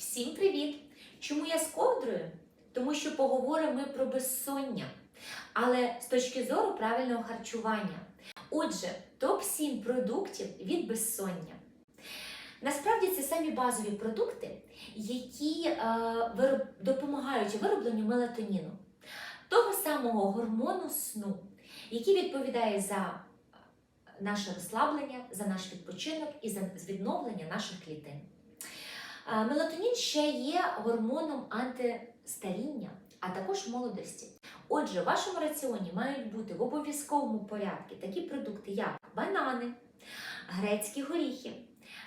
Всім привіт! Чому я з ковдрою? Тому що поговоримо ми про безсоння, але з точки зору правильного харчування. Отже, топ-7 продуктів від безсоння. Насправді це самі базові продукти, які е, допомагають виробленню мелатоніну, того самого гормону сну, який відповідає за наше розслаблення, за наш відпочинок і за відновлення наших клітин. А, Мелатонін ще є гормоном антистаріння, а також молодості. Отже, в вашому раціоні мають бути в обов'язковому порядку такі продукти, як банани, грецькі горіхи,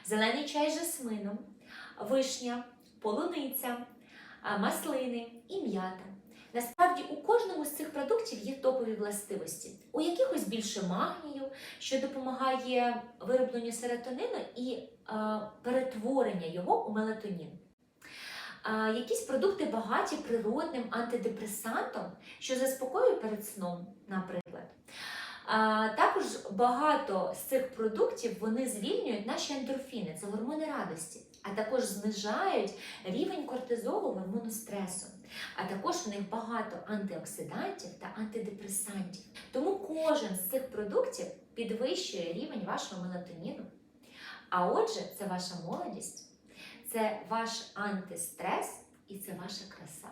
зелений чай з жасмином, вишня, полуниця, маслини і м'ята. Насправді у кожному з цих продуктів є топові властивості. У якихось більше магнію, що допомагає виробленню серотонину і е, перетворення його у мелатонін. Е, якісь продукти багаті природним антидепресантом, що заспокоює перед сном, наприклад. Також багато з цих продуктів вони звільнюють наші ендорфіни, це гормони радості, а також знижають рівень кортизолу, гормону стресу. А також в них багато антиоксидантів та антидепресантів. Тому кожен з цих продуктів підвищує рівень вашого мелатоніну. А отже, це ваша молодість, це ваш антистрес і це ваша краса.